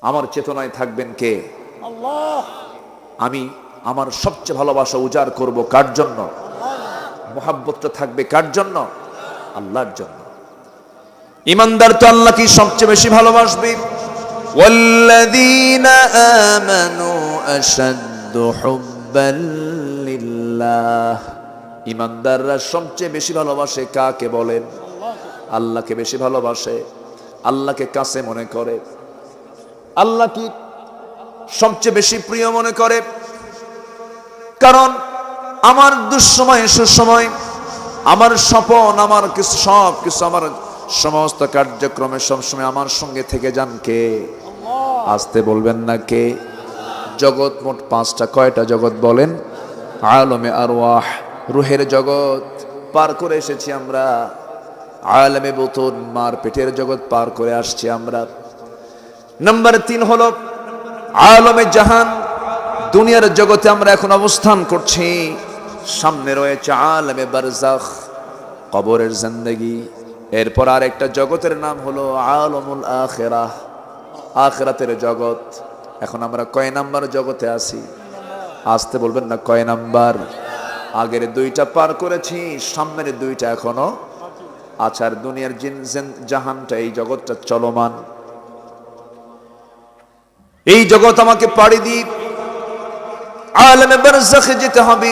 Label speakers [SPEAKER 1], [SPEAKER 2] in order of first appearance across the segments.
[SPEAKER 1] আমার চেতনায় থাকবেন কে আমি আমার সবচেয়ে ভালোবাসা উজাড় করব কার জন্য মোহাব্বতটা থাকবে কার জন্য আল্লাহর জন্য ইমানদার তো আল্লাহ কি সবচেয়ে বেশি ভালোবাসবে
[SPEAKER 2] والذين آمنوا أشد حبا لله
[SPEAKER 1] ইমানদাররা সবচেয়ে বেশি ভালোবাসে কাকে বলেন আল্লাহকে বেশি ভালোবাসে আল্লাহকে কাছে মনে করে আল্লাহ কি সবচেয়ে বেশি প্রিয় মনে করে? কারণ আমার দুঃসময়, সুসময়, আমার স্বপন, আমার কিছু, সব কিছু, আমার সমস্ত কার্যক্রমে সবসময় আমার সঙ্গে থেকে যান কে? আসতে বলবেন না কে? জগৎ মোট পাঁচটা, কয়টা জগৎ বলেন? আলমে আরওয়াহ, রুহের জগৎ পার করে এসেছি আমরা। আলমে বোতন মার পেটের জগৎ পার করে আসছি আমরা। নাম্বার তিন হলো আলমে জাহান। দুনিয়ার জগতে আমরা এখন অবস্থান করছি। সামনে রয়েছে আলমে বারজাখ, কবরের জিন্দগি। এরপর আর একটা জগতের নাম হলো আলমুল আখেরাহ। আখেরাতের জগৎ। এখন আমরা কয় নাম্বার জগতে আছি? আসতে বলবেন না কয় নাম্বার? আগের দুইটা পার করেছি, সামনের দুইটা এখনও আচার দুনিয়ার জিন- জাহানটা, এই জগৎটা চলমান। এই জগৎ আমাকে পাড়ি দিই আলমে বারজাখে যেতে হবে।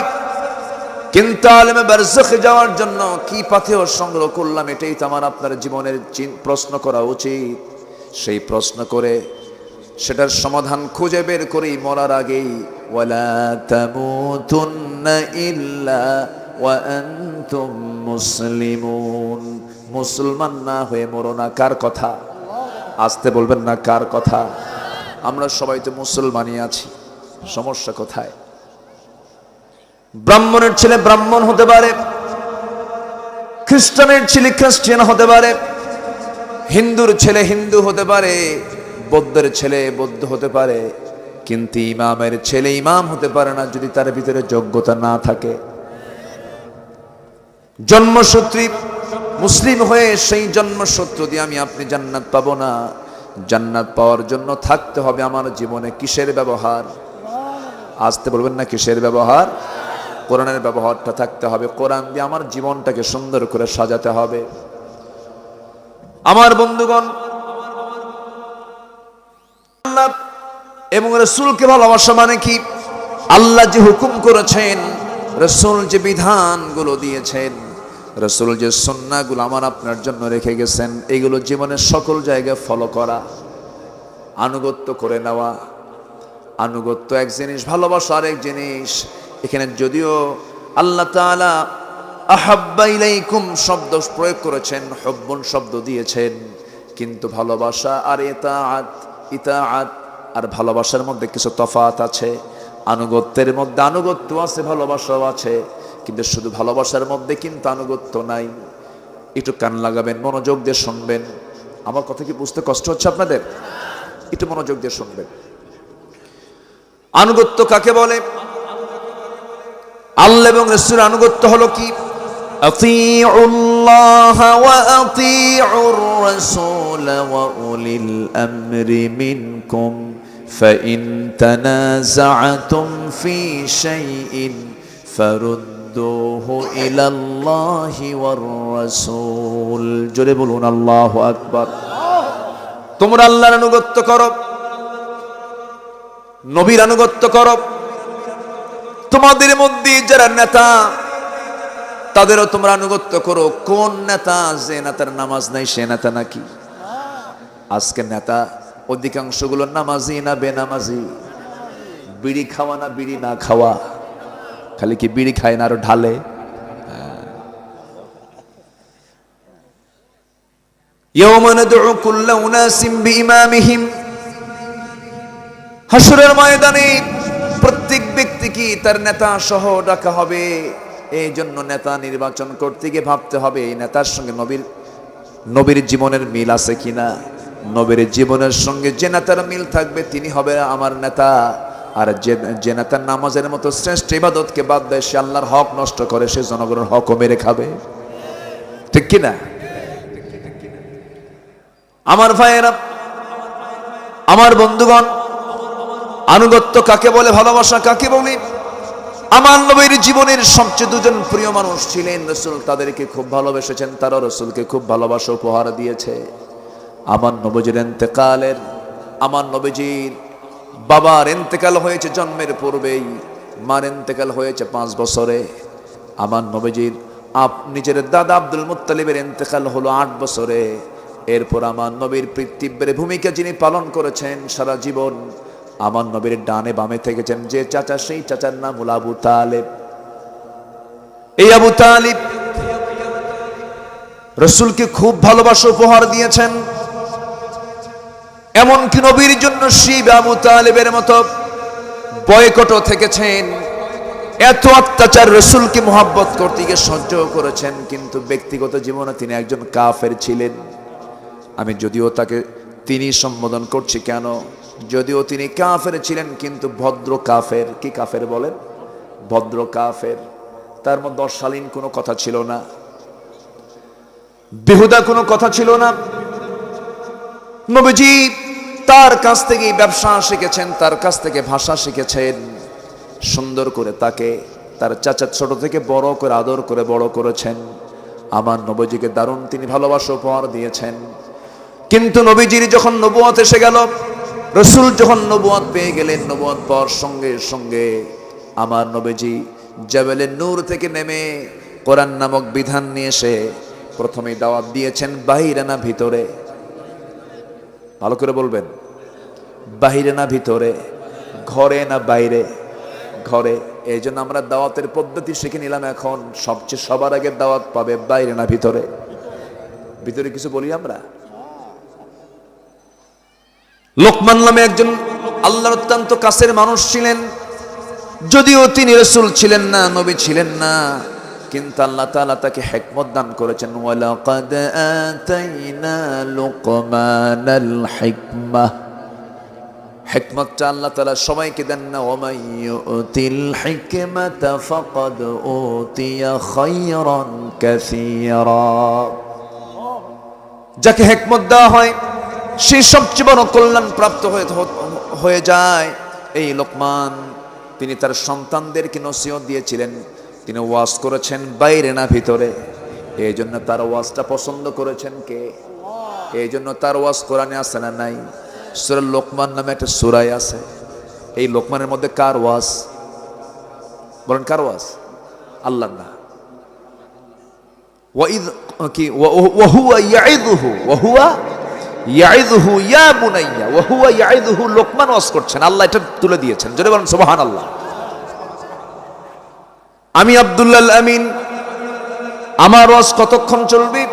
[SPEAKER 1] কিন্তু আলমে বারজাখে যাওয়ার জন্য কি পাথেও সংগ্রহ করলাম, এটাই তো আমার আপনার জীবনের প্রশ্ন করা উচিত। সেই প্রশ্ন করে সেটার সমাধান খুঁজে বের করেই মরার আগেই। ওয়ালা তামুতুন্না ইল্লা ওয়া আনতুম মুসলিমুন। মুসলমান না হয়ে মরো না, কার কথা? আসতে বলবেন না, কার কথা? আমরা সবাই তো মুসলমানই আছি। সমস্যা কোথায়? ব্রাহ্মণের ছেলে ব্রাহ্মণ হতে পারে, খ্রিস্টানের ছেলে খ্রিস্টান হতে পারে, হিন্দুর ছেলে হিন্দু হতে পারে, বৌদ্ধের ছেলে বৌদ্ধ হতে পারে, কিন্তু ইমামের ছেলে ইমাম হতে পারে না যদি তার ভিতরে যোগ্যতা না থাকে। জন্মসূত্রী মুসলিম হয়ে সেই জন্মসূত্র দিয়ে আমি আপনি জান্নাত পাবো না। জান্নাত পাওয়ার জন্য থাকতে হবে আমার জীবনে কিসের ব্যবহার? আসতে বলবেন না কিসের ব্যবহার? কোরআনের ব্যবহারটা থাকতে হবে। কোরআন দিয়ে আমার জীবনটাকে সুন্দর করে সাজাতে হবে। আমার বন্ধুগণ এবং রসুলকে ভালোবাসা মানে কি? আল্লাহ যে হুকুম করেছেন, রসুল যে বিধানগুলো দিয়েছেন রসুল যে সন্ন্যাগুলো আমার আপনার জন্য রেখে গেছেন, এগুলো জীবনের সকল জায়গায় ফলো করা, আনুগত্য করে নেওয়া। আনুগত্য এক জিনিস, ভালোবাসা আরেক জিনিস। এখানে যদিও আল্লাহ তাআলা আহাব্বা ইলাইকুম শব্দ প্রয়োগ করেছেন, হব্বন শব্দ দিয়েছেন, কিন্তু ভালোবাসা আর ইতাআত ইতাআত আর ভালোবাসার মধ্যে কিছু তফাত আছে, আনুগত্যের মধ্যে আনুগত্য আছে, ভালোবাসাও আছে। কিন্তু শুধু ভালোবাসার মধ্যে কিন্তু আনুগত্য নাই একটু কান লাগাবেন মনোযোগ দিয়ে শুনবেন আমার কথা কি বুঝতে কষ্ট হচ্ছে আপনাদের একটু মনোযোগ দিয়ে শুনবেন আনুগত্য কাকে বলে আল্লাহ এবং রসুল আনুগত্য হলো কি
[SPEAKER 2] أطيعوا الله وأطيعوا الرسول وأولي الأمر منكم فإن تنازعتم في شيء রুদ্দুহু ইলাল্লাহি ওয়ার রাসূল
[SPEAKER 1] জোরে বলুন, আল্লাহু আকবার। তোমরা আল্লাহর অনুগত্য করো। নবীর আনুগত্য করো। তোমাদের মধ্যে যারা নেতা, তাদেরও তোমরা অনুগত্য করো। কোন নেতা যে নেতার নামাজ নাই, সে নেতা নাকি? আজকে নেতা, অধিকাংশগুলো নামাজি না বেনামাজি? বিড়ি খাওয়া না বিড়ি না খাওয়া? খালি কি বিড়ি খায় না আরও ঢালে? হাসুরের ময়দানে প্রত্যেক ব্যক্তি কি তার নেতা সহ ডাকা হবে? এই জন্য নেতা নির্বাচন করতে গিয়ে ভাবতে হবে, এই নেতার সঙ্গে নবীর নবীর জীবনের মিল আছে কিনা? নবীর জীবনের সঙ্গে যে নেতার মিল থাকবে তিনি হবে আমার নেতা। আর যে যে নেতার নামাজের মতো শ্রেষ্ঠ ইবাদতকে বাদ দেয়, সে আল্লাহর হক নষ্ট করে, সে জনগণের হকও মেরে খাবে। ঠিক কিনা? আমার ভাইয়েরা, আমার বন্ধুগণ, আনুগত্য কাকে বলে, ভালোবাসা কাকে বলে? আমার নবীর জীবনের সবচেয়ে দুজন প্রিয় মানুষ ছিলেন রসুল। তাদেরকে খুব ভালোবেসেছেন, তারা রসুলকে খুব ভালোবাসা, উপহার দিয়েছে। আমার নবজির এন্তেকালের আমার নবীজির বাবার এন্তেকাল হয়েছে জন্মের পূর্বেই। মার এন্তেকাল হয়েছে পাঁচ বছরে। আমার নবীজির আপ, নিজের দাদা আব্দুল মুত্তালিবের এন্তেকাল হলো আট বছরে। এরপর আমার নবীর পৃথিবীর ভূমিকা যিনি পালন করেছেন সারা জীবন, আমার নবীর ডানে বামে থেকেছেন যে চাচা, সেই চাচার নাম হল আবু তালেব। এই আবু তালিব রসুলকে খুব ভালোবাসা, উপহার দিয়েছেন। এমনকি নবীর জন্য শিব আবু তালেবের মতো বয়কটও থেকেছেন। এত অত্যাচার রসুলকে মোহাব্বত করতে গিয়ে সহ্য করেছেন, কিন্তু ব্যক্তিগত জীবনে তিনি একজন কাফের ছিলেন। আমি যদিও তাকে তিনি সম্বোধন করছি কেন? যদিও তিনি কাফের ছিলেন, কিন্তু ভদ্র কাফের। কি কাফের বলেন? ভদ্র কাফের। তার মধ্যে অশালীন কোনো কথা ছিল না। বেহুদা কোনো কথা ছিল না। নবীজি তার কাছ থেকে ব্যবসা শিখেছেন, তার কাছ থেকে ভাষা শিখেছেন। সুন্দর করে তাকে, তার চাচা ছোট থেকে বড় করে, আদর করে বড় করেছেন। আমার নবীজিকে দারুণ তিনি ভালোবাসা উপহার দিয়েছেন। কিন্তু নবীজির যখন নবুয়াত এসে গেল, রসুল যখন নবুয়াত পেয়ে গেলেন, নবুয়াত পাওয়ার সঙ্গে সঙ্গে আমার নবীজি জাবেলের নূর থেকে নেমে কোরআন নামক বিধান নিয়ে এসে প্রথমে দাওয়াত দিয়েছেন বাহিরে না ভিতরে। ভালো করে বলবেন। বাহিরে না ভিতরে, ঘরে না বাইরে, ঘরে। এই জন্য আমরা দাওয়াতের পদ্ধতি শিখে নিলাম এখন। সবচেয়ে সবার আগে দাওয়াত পাবে বাইরে না ভিতরে। ভিতরে কিছু বলি আমরা? লোকমান নামে একজন আল্লাহর অত্যন্ত কাছের মানুষ ছিলেন। যদিও তিনি রসুল ছিলেন না, নবী ছিলেন না। কিন্তু আল্লাহ তাআলা তাকে হেকমত দান করেছেন, ওয়ালাকাদ আতাইনা লুকমানাল হিকমাহ হেকমতটা আল্লাহ তাআলা সবাইকে দেন না ওমাই ইউতিল হিকমাতা ফাকাদ উতিয়া খায়রান যাকে হেকমত দেওয়া হয়, সে সবচেয়ে বড় কল্যাণ প্রাপ্ত হয়ে হয়ে যায়। এই লোকমান, তিনি তার সন্তানদেরকে নসিহত দিয়েছিলেন। তিনি ওয়াজ করেছেন বাইরে না ভিতরে। এই জন্য তার ওয়াজটা পছন্দ করেছেন কে? এই জন্য তার ওয়াজ কোরআনে আছে না নাই? সুরা লোকমান নামে একটা সুরাই আছে। এই লোকমানের মধ্যে কার ওয়াজ? বলেন, কার ওয়াজ? আল্লাহ না। ওয়াইদ কি ওয়াহুয়া ইয়াইদুহু ওয়াহুয়া ইয়াইদুহু ইয়া বুনাইয়া ওয়াহুয়া ইয়াইদুহু লোকমান ওয়াজ করছেন। আল্লাহ এটা তুলে দিয়েছেন। যদি বলেন, সুবহানাল্লাহ। আমি আব্দুল্লাহ আমিন। আমার ওয়াজ কতক্ষণ চলবে?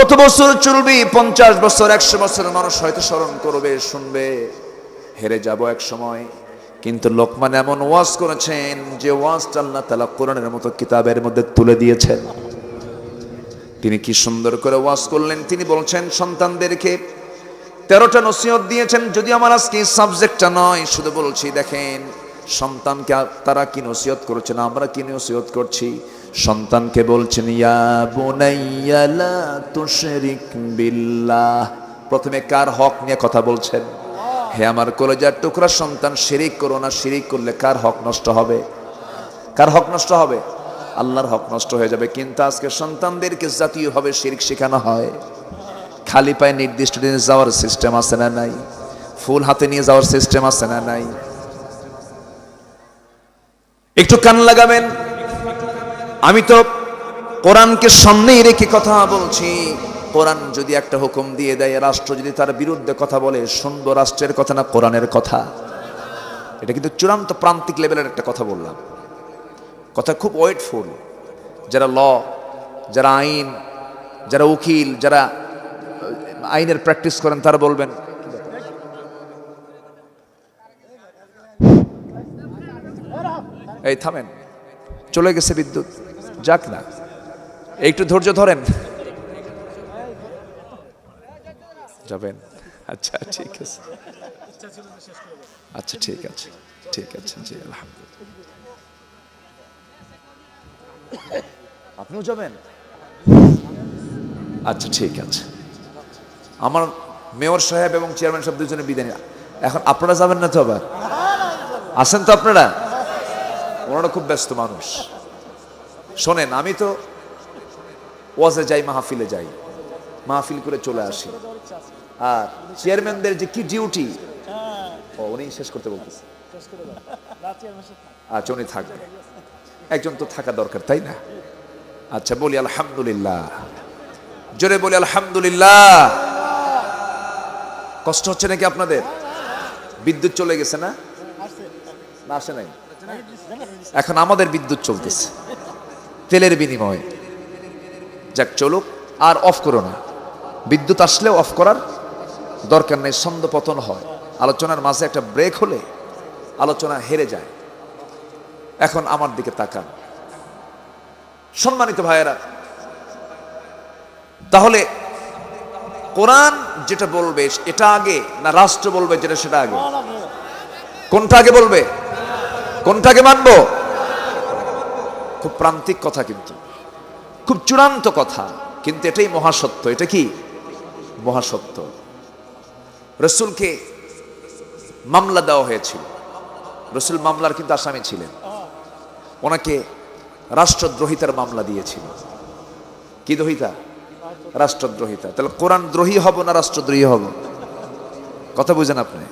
[SPEAKER 1] কত বছর চলবে? পঞ্চাশ বছর, একশো বছরের মানুষ হয়তো স্মরণ করবে, শুনবে। হেরে যাব এক সময়। কিন্তু লোকমান এমন ওয়াজ করেছেন যে ওয়াজটা আল্লাহ তালা কোরআনের মতো কিতাবের মধ্যে তুলে দিয়েছেন। তিনি কি সুন্দর করে ওয়াজ করলেন? তিনি বলছেন, সন্তানদেরকে তেরোটা নসিহত দিয়েছেন। যদি আমার আজকে সাবজেক্টটা নয়, শুধু বলছি, দেখেন সন্তানকে তারা কি নসিহত করেছেন আমরা কি নসিহত করছি? সন্তানকে বলছেন, ইয়া বুনাইয়া লা তুশরিক বিল্লাহ। প্রথমে কার হক নিয়ে কথা বলছেন? হে আমার কলেজার টুকরা সন্তান, শিরিক করো না, শিরিক করলে কার হক নষ্ট হবে? কার হক নষ্ট হবে? আল্লাহর হক নষ্ট হয়ে যাবে। কিন্তু আজকে সন্তানদেরকে জাতীয়ভাবে শিরিক শেখানো হয়। খালি পায়ে নির্দিষ্ট দিনে যাওয়ার সিস্টেম আছে না নাই? ফুল হাতে নিয়ে যাওয়ার সিস্টেম আছে না নাই? একটু কান লাগাবেন। আমি তো কোরআনকে সামনেই রেখে কথা বলছি। কোরআন যদি একটা হুকুম দিয়ে দেয়, রাষ্ট্র যদি তার বিরুদ্ধে কথা বলে, শুনব রাষ্ট্রের কথা না কোরআনের কথা? এটা কিন্তু চূড়ান্ত প্রান্তিক লেভেলের একটা কথা বললাম। কথা খুব ওয়েটফুল। যারা ল, যারা আইন, যারা উকিল, যারা আইনের প্র্যাকটিস করেন, তারা বলবেন এই থামেন, চলে গেছে বিদ্যুৎ, যাক না, একটু ধৈর্য ধরেন। যাবেন? আচ্ছা ঠিক আছে। আচ্ছা ঠিক আছে ঠিক আছে, জি, আলহামদুলিল্লাহ। আপনিও যাবেন? আচ্ছা ঠিক আছে। আমার মেয়র সাহেব এবং চেয়ারম্যান সাহেব দুজনে বিদায় এখন আপনারা যাবেন না তো আবার? আসেন তো আপনারা। ওনারা খুব ব্যস্ত মানুষ। শোনেন, আমি তো ওয়াজে যাই, মাহফিলে যাই। মাহফিল করে চলে আসি। আর চেয়ারম্যানদের যে কি ডিউটি? ও উনি শেষ করতে বলতেছে। আচ্ছা উনি থাকবে একজন তো থাকা দরকার, তাই না? আচ্ছা বলি আলহামদুলিল্লাহ। জোরে বলি আলহামদুলিল্লাহ। কষ্ট হচ্ছে নাকি আপনাদের? বিদ্যুৎ চলে গেছে না? না আসে নাই? এখন আমাদের বিদ্যুৎ চলতেছে। তেলের বিনিময়ে। যাক, চলুক, আর অফ করো না। বিদ্যুৎ আসলেও অফ করার দরকার নেই ছন্দ পতন হয়। আলোচনার মাঝে একটা ব্রেক হলে আলোচনা হেরে যায়। এখন আমার দিকে তাকান। সম্মানিত ভাইয়েরা, তাহলে কোরআন যেটা বলবে, এটা আগে না রাষ্ট্র বলবে যেটা সেটা আগে? কোনটা আগে বলবে? কোনটা আগে মানবো? খুব প্রান্তিক কথা কিন্তু। খুব চূড়ান্ত কথা, কিন্তু এটাই মহাসত্য। এটা কি? মহাসত্য। রসুলকে মামলা দেওয়া হয়েছিল। রসুল মামলার কিন্তু আসামি ছিলেন। ওনাকে রাষ্ট্রদ্রোহিতার মামলা দিয়েছিল। কি দ্রোহিতা? রাষ্ট্রদ্রোহিতা। তাহলে কোরআন দ্রোহী হব না রাষ্ট্রদ্রোহী হব? কথা বুঝেন আপনি।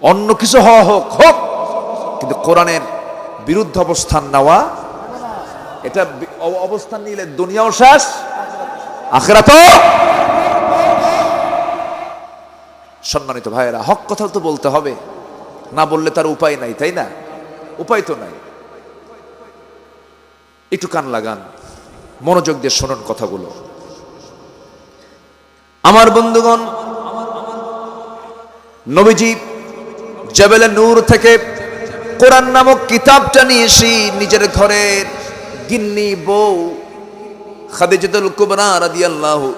[SPEAKER 1] অন্য কিছু হওয়া হোক হোক। কিন্তু কোরআনের বিরুদ্ধ অবস্থান নেওয়া, এটা অবস্থান নিলে দুনিয়াও শেষ আখেরা তো সম্মানিত ভাইয়েরা, হক কথা তো বলতে হবে, না বললে তার উপায় নাই, তাই না? উপায় তো নাই। একটু কান লাগান, মনোযোগ দিয়ে শোনুন কথাগুলো। আমার বন্ধুগণ, নবীজি জবেলে নূর থেকে কোরআন নামক কিতাবটা নিয়ে এসি নিজের ঘরের গিন্নি বউ খাদিজাতুল কুবরা রাদিয়াল্লাহু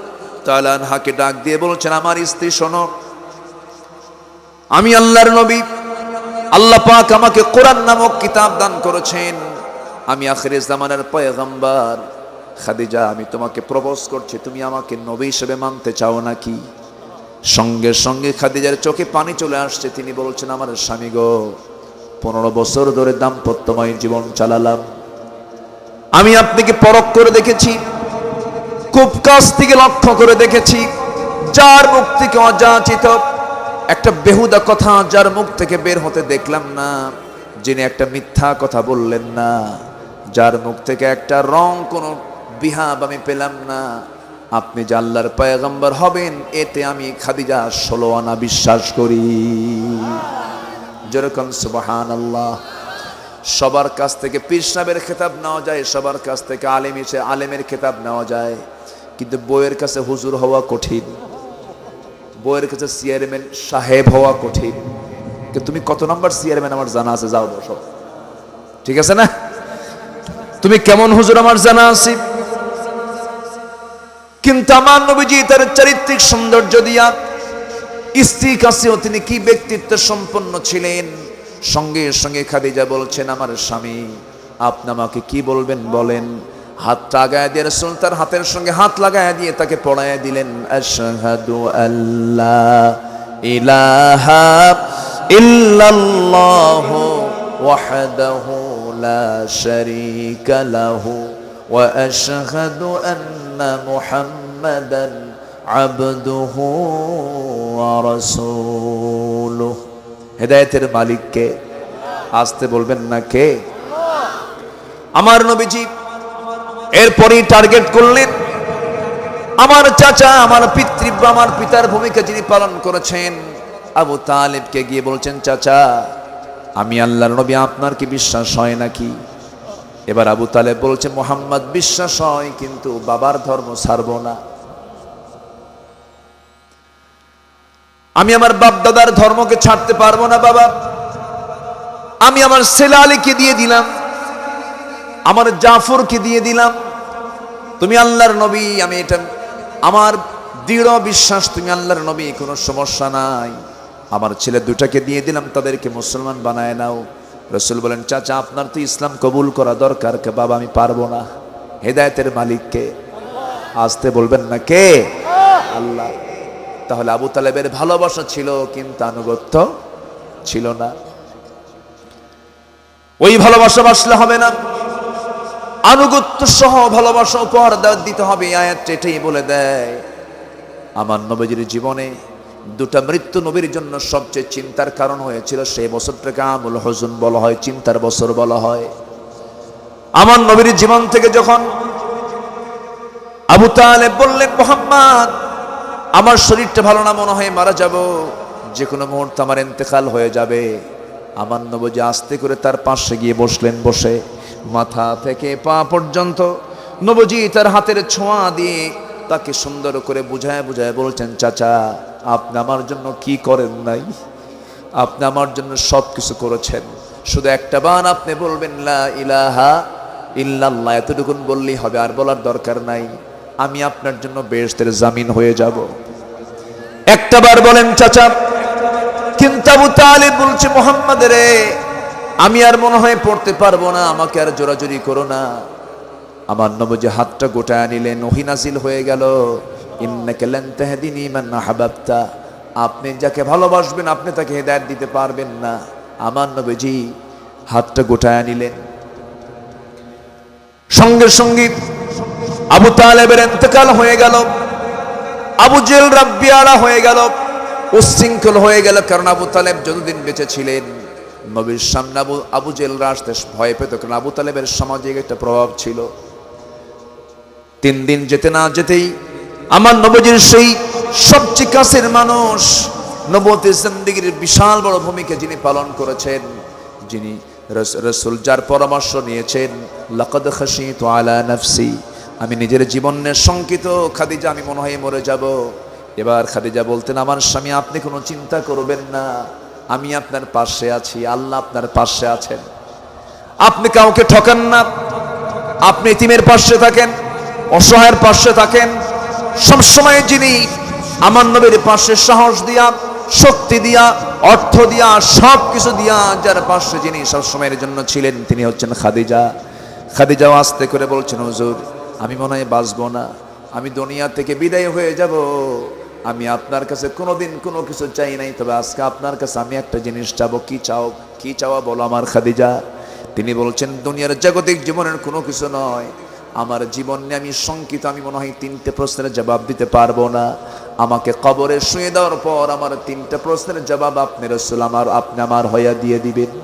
[SPEAKER 1] তাআলা আনহাকে ডাক দিয়ে বলছেন, আমার স্ত্রী, শোনো, আমি আল্লাহর নবী। আল্লাহ পাক আমাকে কোরআন নামক কিতাব দান করেছেন। আমি আখিরে জামানার পয়গম্বর। খাদিজা, আমি তোমাকে প্রপোজ করছি, তুমি আমাকে নবী হিসেবে মানতে চাও নাকি? সঙ্গে সঙ্গে খাদিজার চোখে পানি চলে আসছে। তিনি বলছেন, আমার স্বামী গো পনেরো বছর ধরে দাম্পত্যময় জীবন চালালাম। আমি আপনাকে পরখ করে দেখেছি, খুব কাছ থেকে লক্ষ্য করে দেখেছি, যার মুখ থেকে অযাচিত একটা বেহুদা কথা যার মুখ থেকে বের হতে দেখলাম না, যিনি একটা মিথ্যা কথা বললেন না, যার মুখ থেকে একটা রং কোনো বিহাব আমি পেলাম না। আপনি যে আল্লাহর পয়গম্বর হবেন, এতে আমি খাদিজা ষোলো আনা বিশ্বাস করি। যেরকম সুবাহান আল্লাহ সবার কাছ থেকে পীর খেতাব নেওয়া যায়, সবার কাছ থেকে আলেম এসে আলেমের খেতাব নেওয়া যায়। কিন্তু বইয়ের কাছে হুজুর হওয়া কঠিন। বইয়ের কাছে চেয়ারম্যান সাহেব হওয়া কঠিন। কিন্তু তুমি কত নম্বর চেয়ারম্যান আমার জানা আছে? যাও বসো। ঠিক আছে না? তুমি কেমন হুজুর আমার জানা আছে? কিন্তু আমার নবীজি তার চারিত্রিক সৌন্দর্য দিয়া স্ত্রী কাছেও তিনি কি ব্যক্তিত্ব সম্পন্ন ছিলেন? সঙ্গে সঙ্গে খাদিজা বলছেন, আমার স্বামী, আপনি আমাকে কি বলবেন বলেন? হাতটা আগায় দিয়ে রসুল তার হাতের সঙ্গে হাত লাগায় দিয়ে তাকে পড়ায় দিলেন, আশহাদু আল্লাহ ইলাহা ইল্লাল্লাহ ওয়াহদাহু লা শারীকা লাহু ওয়া আশহাদু আন্না মুহাম্মাদান আবদুহু রাসূলুহু। হেদায়েতের মালিক কে আসতে বলবেন না কে? আমার নবীজি, এরপরই টার্গেট করলেন। আমার চাচা, আমার পিতৃ আমার পিতার ভূমিকা যিনি পালন করেছেন, আবু তালেবকে গিয়ে বলছেন, চাচা, আমি আল্লাহর নবী, আপনার কি বিশ্বাস হয় নাকি? এবার আবু তালেব বলছে, মোহাম্মদ বিশ্বাস হয়, কিন্তু বাবার ধর্ম ছাড়ব না। আমি আমার বাপ দাদার ধর্মকে ছাড়তে পারব না, বাবা। আমি আমার ছেলে আলীকে দিয়ে দিলাম, আমার জাফরকে দিয়ে দিলাম। তুমি আল্লাহর নবী, আমি এটা, আমার দৃঢ় বিশ্বাস, তুমি আল্লাহর নবী, কোনো সমস্যা নাই। আমার ছেলে দুটাকে দিয়ে দিলাম, তাদেরকে মুসলমান বানায় নাও। রসুল বলেন, চাচা, আপনার তো ইসলাম কবুল করা দরকার কে, বাবা, আমি পারব না। হেদায়তের মালিককে। আসতে বলবেন না, কে? আল্লাহ। তাহলে আবু তালেবের ভালোবাসা ছিল, কিন্তু আনুগত্য ছিল না। ওই ভালোবাসা বাসলে হবে না। আনুগত্য সহ ভালোবাসা উপহার দিতে হবে আয়াতটা এটাই বলে দেয়। আমার নবীজির জীবনে দুটা মৃত্যু নবীর জন্য সবচেয়ে চিন্তার কারণ হয়েছিল, সেই বছরটাকে আমুল হজুন বলা হয়, চিন্তার বছর বলা হয়। আমার নবীর জীবন থেকে যখন আবু তালেব বললেন, মোহাম্মদ আমার শরীরটা ভালো না মনে হয় মারা যাব। যে কোনো মুহূর্তে আমার ইন্তেকাল হয়ে যাবে। আমার নবজি আস্তে করে তার পাশে গিয়ে বসলেন, বসে মাথা থেকে পা পর্যন্ত নবজি তার হাতের ছোঁয়া দিয়ে তাকে সুন্দর করে বুঝায় বুঝায় বলছেন, চাচা, আপনি আমার জন্য কি করেন নাই? আপনি আমার জন্য সব কিছু করেছেন। শুধু একটা বান আপনি বলবেন, লা ইলাহা ইল্লাল্লাহ। এতটুকুন বললেই হবে, আর বলার দরকার নাই। আমি আপনার জন্য বেহেশতের জামিন হয়ে যাব। একটা বার বলেন, চাচা, কিন্তু আবু বলছে, মোহাম্মদ রে, আমি আর মনে হয় পড়তে পারব না, আমাকে আর জোরাজুরি করো না। আমার নবজি হাতটা গোটায় নিলেন ওহিনাসিল হয়ে গেল আপনি যাকে ভালোবাসবেন, আপনি তাকে হেদায়েত দিতে পারবেন না। আমার নবীজি হাতটা গোটায় নিলেন। সঙ্গে সংগীত আবু তালেবের ইন্তেকাল হয়ে গেল। আবু জেল রাব্বিয়ারা হয়ে গেল, উশৃঙ্খল হয়ে গেল, কারণ আবু তালেব যতদিন বেঁচে ছিলেন, নবীর সামনে আবু আবু জেলরা আসতে ভয় পেত, কারণ আবু তালেবের সামাজিক একটা প্রভাব ছিল। তিন দিন যেতে না যেতেই আমার নবজির সেই সবচেয়ে কাছের মানুষ নবতী জিন্দিগির বিশাল বড় ভূমিকা যিনি পালন করেছেন, যিনি রস- রসুল যার পরামর্শ নিয়েছেন, লকদ খাসি তো আলা নফসি। আমি নিজের জীবনের শঙ্কিত, খাদিজা, আমি মনে হয় মরে যাব। এবার খাদিজা বলতেন, আমার স্বামী, আপনি কোনো চিন্তা করবেন না। আমি আপনার পাশে আছি, আল্লাহ আপনার পাশে আছেন। আপনি কাউকে ঠকান না। আপনি ইতিমের পাশে থাকেন, অসহায়ের পাশে থাকেন। সবসময় যিনি আমার নবীর পাশে সাহস দিয়া, শক্তি দিয়া, অর্থ দিয়া সব কিছু দিয়া যার পাশে যিনি সবসময়ের জন্য ছিলেন, তিনি হচ্ছেন খাদিজা। খাদিজাও আস্তে করে বলছেন, হুজুর আমি মনে হয় বাঁচবো না। আমি দুনিয়া থেকে বিদায় হয়ে যাব। আমি আপনার কাছে কোনোদিন কোনো কিছু চাই নাই। তবে আজকে আপনার কাছে আমি একটা জিনিস চাবো। কি চাও? কি চাওয়া বলো আমার খাদিজা। তিনি বলছেন, দুনিয়ার জাগতিক জীবনের কোনো কিছু নয়। আমার জীবন নিয়ে আমি শঙ্কিত। আমি মনে হয় তিনটে প্রশ্নের জবাব দিতে পারব না। আমাকে কবরে শুয়ে দেওয়ার পর আমার তিনটে প্রশ্নের জবাব আপনি রসুল আমার, আপনি আমার হইয়া দিয়ে দিবেন।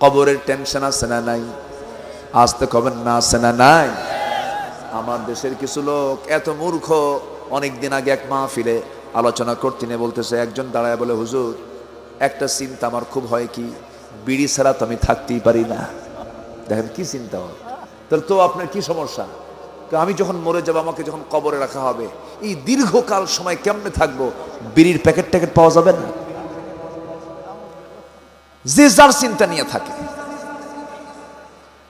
[SPEAKER 1] কবরের টেনশন আছে না নাই? আসতে কবেন, না আছে না নাই। আমার দেশের কিছু লোক এত মূর্খ অনেক দিন আগে এক মাহফিলে আলোচনা করতে বলতেছে, একজন দাঁড়ায় বলে, হুজুর, একটা চিন্তা আমার খুব হয় কি, বিড়ি ছাড়া তো আমি থাকতেই পারি না। দেখেন, কি চিন্তা হয় তাহলে তো আপনার কি সমস্যা? আমি যখন মরে যাব, আমাকে যখন কবরে রাখা হবে, এই দীর্ঘকাল সময় কেমনে থাকব? বিড়ির প্যাকেট ট্যাকেট পাওয়া যাবে না? যে যার চিন্তা নিয়ে থাকে।